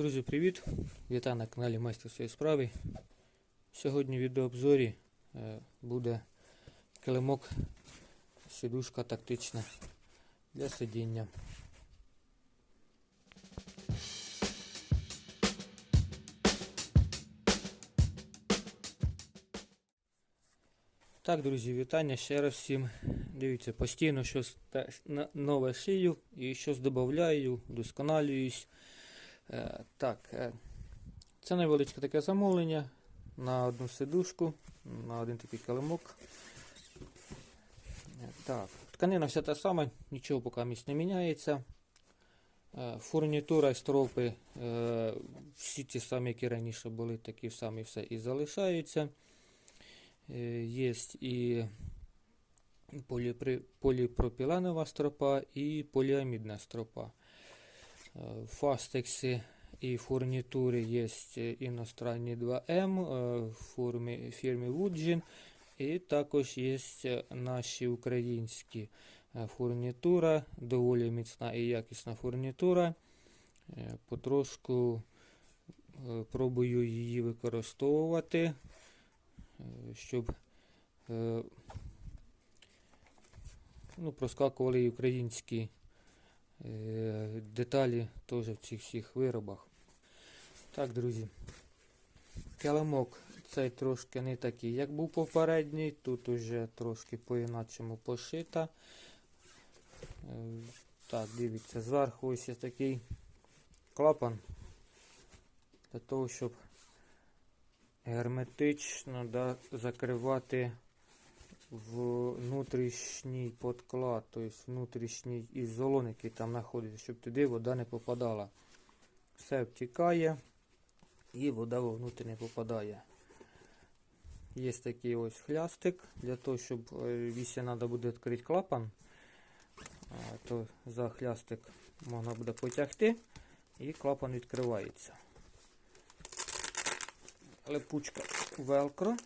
Друзі, привіт! Вітаю на каналі Майстер своєї справи. Сьогодні в відеообзорі е, буде килимок сидушка тактична для сидіння. Так, друзі, вітання ще раз всім. Дивіться, постійно щось нове шию і щось додаю, досконалююсь. Е, Так, е, це невеличке таке замовлення на одну сидушку, на один такий килимок. Е, Так, тканина вся та сама, нічого поки місць не міняється. Фурнітура стропи всі ті самі, які раніше були, такі самі все і залишаються. Є і поліпропіленова стропа і поліамідна стропа. Е, Фастекси і фурнітури є іностранні 2М е, в фірмі, фірмі Woodgin, і також є наші українські фурнітура, доволі міцна і якісна фурнітура. Потрошку пробую її використовувати, щоб ну, проскакували і українські деталі теж в цих всіх виробах. Так, друзі. Килимок цей трошки не такий, як був попередній. Тут уже трошки по-іначому пошита. Е, Так, дивіться, зверху ось є такий клапан. Для того, щоб герметично да, закривати внутрішній подклад, тобто внутрішній ізолон, який там знаходиться, щоб туди вода не попадала. Все втікає і вода вовнутрь не попадає. Є такий ось хлястик, для того, щоб е, якщо треба буде відкрити клапан, то за хлястик можна буде потягти і клапан відкривається. Липучка велкро.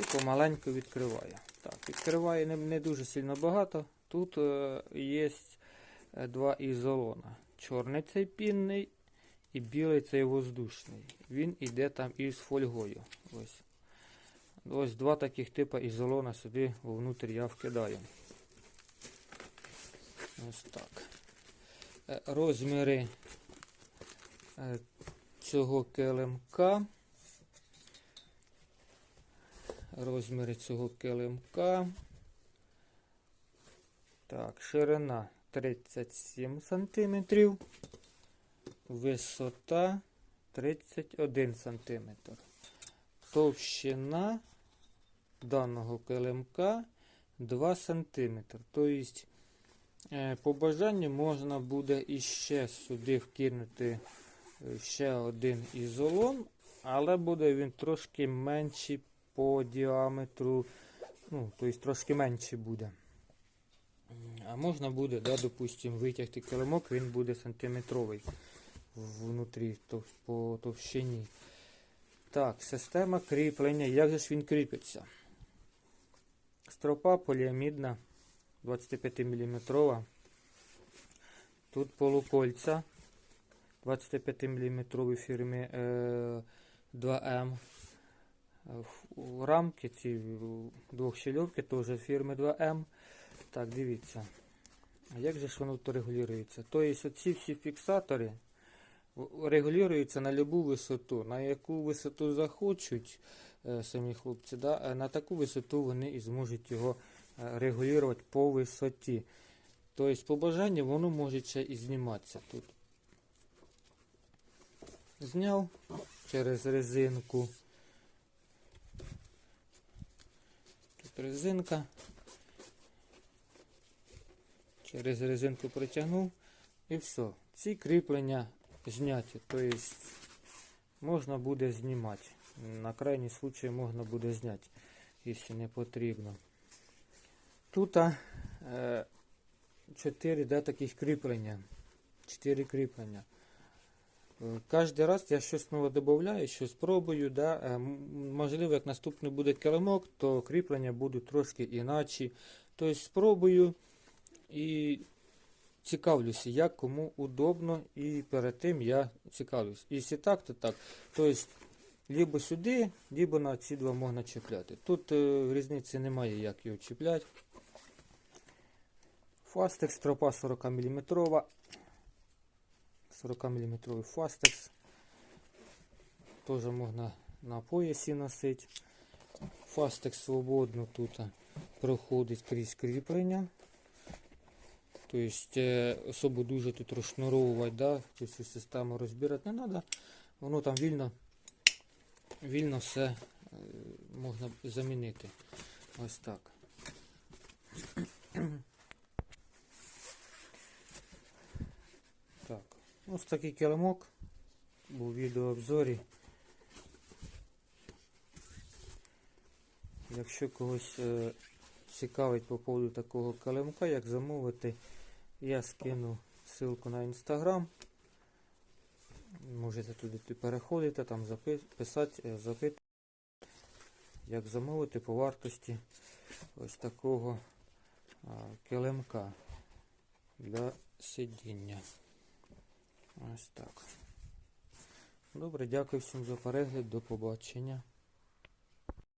І помаленьку відкриває. Так, відкриває не, не дуже сильно багато. Тут е, є е, два ізолона. Чорний цей пінний і білий цей воздушний. Він іде там із фольгою. Ось. Ось два таких типу ізолона сюди вовнутрь я вкидаю. Ось так. Е, Розміри е, цього килимка. Розміри цього килимка. Так, ширина 37 см, висота 31 см. Товщина даного килимка 2 см. Тобто, е, по бажанню можна буде іще сюди вкинути е, ще один ізолон, але буде він трошки менший по діаметру, ну, тобто трошки менше буде. А можна буде, да, допустим, витягти килимок, він буде сантиметровий внутрі тов, по товщині. Так, система кріплення. Як же ж він кріпиться? Стропа поліамідна 25 мм. Тут полукольця 25 мм фірми е, 2М. В- Рамки ці двохщельовки теж фірми 2М. Так, дивіться. Як же ж воно тут регулюється? Тобто оці всі фіксатори регулюються на любу висоту. На яку висоту захочуть е, самі хлопці, да? е, на таку висоту вони і зможуть його е, регулювати по висоті. Тобто, по бажанню воно може ще і зніматися тут. Зняв через резинку. Резинка. Через резинку протягнув і все. Ці кріплення зняті. Тобто можна буде знімати. На крайній случай можна буде зняти, якщо не потрібно. Тут е, 4 да, таких кріплення. 4 кріплення. Кожен раз я щось нове додаю, щось пробую. Да? Е, Можливо, як наступний буде килимок, то кріплення будуть трошки інакші. Тобто спробую і цікавлюся, як кому удобно, і перед тим я цікавлюсь. Якщо так, то так. Тобто, либо сюди, либо на ці два можна чіпляти. Тут е, різниці немає, як його чіпляти. Фастекс, тропа 40 мм. 40 мм фастекс. Теж можна на поясі носити. Фастекс свободно тут проходить крізь кріплення. Тобто е, особо дуже тут розшнуровувати, да? всю систему розбирати не треба. Воно там вільно, вільно все е, можна замінити. Ось так. Так, ось такий килимок був у відеообзорі. Якщо когось е, цікавить по поводу такого килимка, як замовити, я скину ссылку на інстаграм. Можете туди переходити, там запи- писати, е, запитувати, як замовити по вартості ось такого килимка для сидіння. Ось так. Добре, дякую всім за перегляд. До побачення.